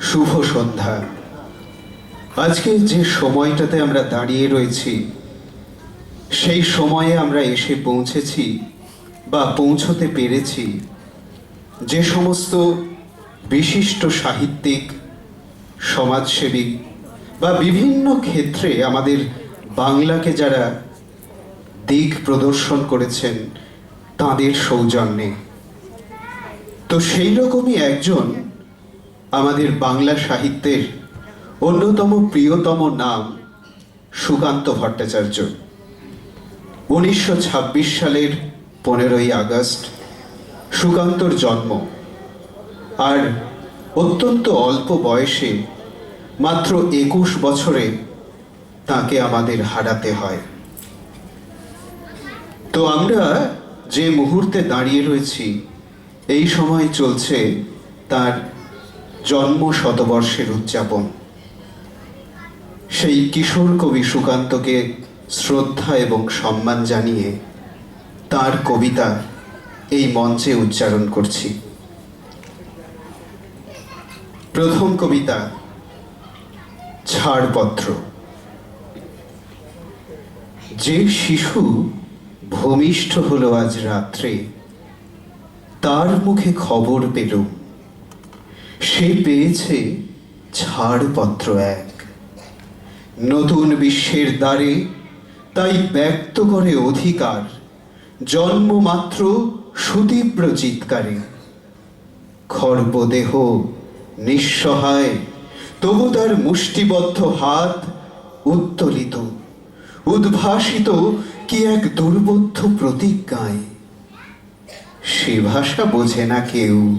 শুভ সন্ধ্যা। আজকে যে সময়টাতে আমরা দাঁড়িয়ে রয়েছি, সেই সময়ে আমরা এসে পৌঁছেছি বা পৌঁছতে পেরেছি যে সমস্ত বিশিষ্ট সাহিত্যিক, সমাজসেবী বা বিভিন্ন ক্ষেত্রে আমাদের বাংলাকে যারা দিক প্রদর্শন করেছেন, তাদের সৌজন্যে। তো সেই রকমই একজন আমাদের বাংলা সাহিত্যের অন্যতম প্রিয়তম নাম সুকান্ত ভট্টাচার্য। উনিশশো ছাব্বিশ সালের পনেরোই আগস্ট সুকান্তর জন্ম। আর অত্যন্ত অল্প বয়সে মাত্র একুশ বছরে তাকে আমাদের হারাতে হয়। তো আমরা যে মুহূর্তে দাঁড়িয়ে রয়েছি, এই সময় চলছে তার জন্ম শতবর্ষের উদযাপন। সেই কিশোর কবি সুকান্তকে শ্রদ্ধা এবং সম্মান জানিয়ে তার কবিতা এই মঞ্চে উচ্চারণ করছি। প্রথম কবিতা, ছাড়পত্র। যে শিশু ভূমিষ্ঠ হলো আজ রাত্রে, তার মুখে খবর পেল সে পেয়েছে ছাড়পত্র এক। নতুন বিশ্বের দ্বারে তাই ব্যক্ত করে অধিকার জন্মমাত্র সুতীব্র চিৎকারে। খর্বদেহ নিঃসহায়, তবু তার মুষ্টিবদ্ধ হাত উত্তোলিত, উদ্ভাসিত কি এক দুর্বোধ্য প্রতিজ্ঞায়। সে ভাষা বোঝে না কেউ।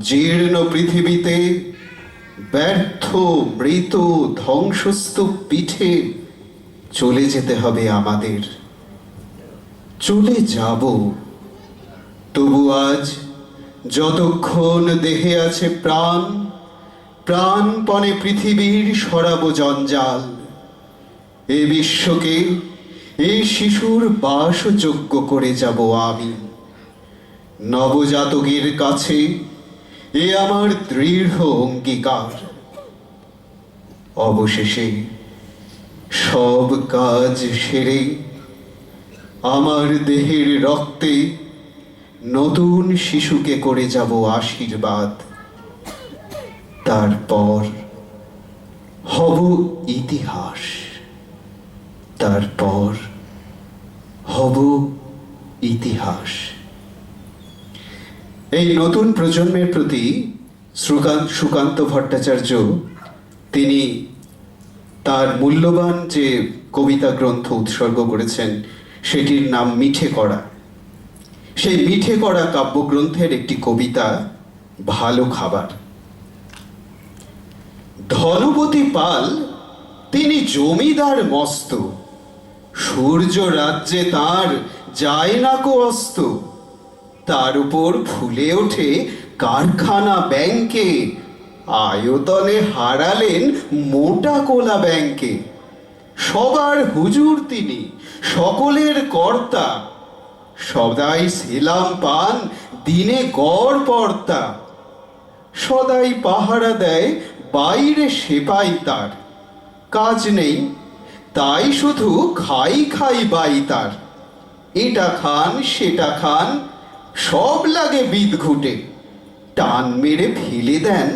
জীর্ণ পৃথিবীতে ব্যর্থ, মৃত, ধ্বংসস্তূপ পিঠে চলে যেতে হবে আমাদের। চলে যাব। তবু আজ যতক্ষণ দেহে আছে প্রাণ, প্রাণপণে পৃথিবীর সরাব জঞ্জাল। এ বিশ্বকে, এ শিশুর বাসযোগ্য করে যাব আমি। নবজাতকের কাছে এ আমার দৃঢ় অঙ্গীকার। অবশেষে সব কাজ সেরে আমার দেহের রক্তে নতুন শিশুকে করে যাব আশীর্বাদ। তারপর হব ইতিহাস। তারপর হব ইতিহাস। এই নতুন প্রজন্মের প্রতি সুকান্ত ভট্টাচার্য, তিনি তার মূল্যবান যে কবিতা গ্রন্থ উৎসর্গ করেছেন, সেটির নাম মিঠে করা। সেই মিঠে করা কাব্যগ্রন্থের একটি কবিতা, ভালো খাবার। ধনপতি পাল, তিনি জমিদার মস্ত। সূর্য রাজ্যে তার যায় না কো অস্ত। তার উপর ফুলে ওঠে কারখানা ব্যাংকে। আয়তনে হারালেন মোটা কোলা ব্যাংকে। সবার হুজুর তিনি, সকলের কর্তা। সদাই সেলাম পান, দিনে গড় পর্তা। সদাই পাহারা দেয়, বাইরে সেপাই তার। কাজ নেই, তাই শুধু খাই খাই বাই তার। এটা খান, সেটা খান সব লাগে বিদ ঘুটে। টান মেরে ফেলে দেন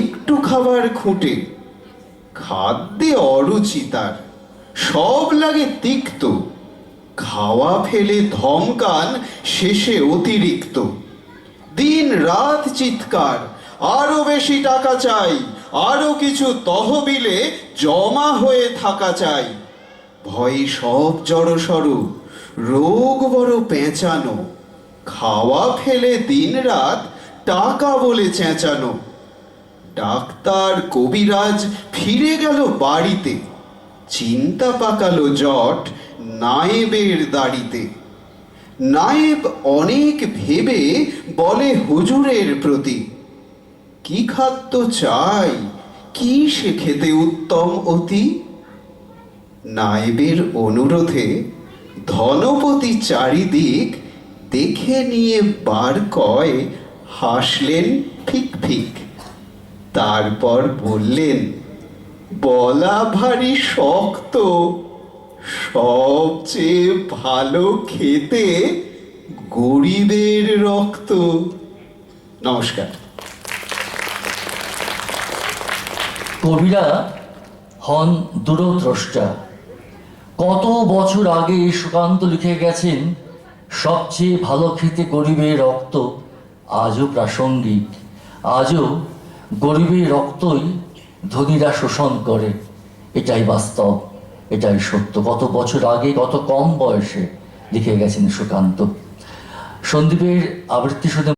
একটু খাবার খুঁটে। খাদ্যে অরুচি তার, সব লাগে তিক্ত। খাওয়া ফেলে ধমকান শেষে অতিরিক্ত। দিন রাত চিৎকার, আরও বেশি টাকা চাই, আরও কিছু তহবিলে জমা হয়ে থাকা চাই। ভয়ে সব জড়সড়, রোগ বড় পেঁচানো। খাওয়া ফেলে দিন রাত টাকা বলে চেঁচানো। ডাক্তার কবিরাজ ফিরে গেল বাড়িতে। চিন্তা পাকালো জট নায়েবের দাড়িতে। নায়েব অনেক ভেবে বলে হুজুরের প্রতি, কি খাদ্য চাই? কি সে খেতে উত্তম অতি? নায়েবের অনুরোধে ধনপতি চারিদিক দেখে নিয়ে বার কয়, হাসলেন ফিক ফিক। তারপর বললেন, বলা ভারী শক্ত সবচেয়ে ভালো খেতে গরিবের রক্ত। নমস্কার। কবিরা হন দূরদ্রষ্টা। কত বছর আগে সুকান্ত লিখে গেছেন সবচেয়ে ভালো খেতে গরিবের রক্ত আজও প্রাসঙ্গিক। আজও গরিবের রক্তই ধনীরা শোষণ করে। এটাই বাস্তব, এটাই সত্য। কত বছর আগে কত কম বয়সে লিখে গেছেন সুকান্ত। সন্দীপের আবৃত্তি শুনে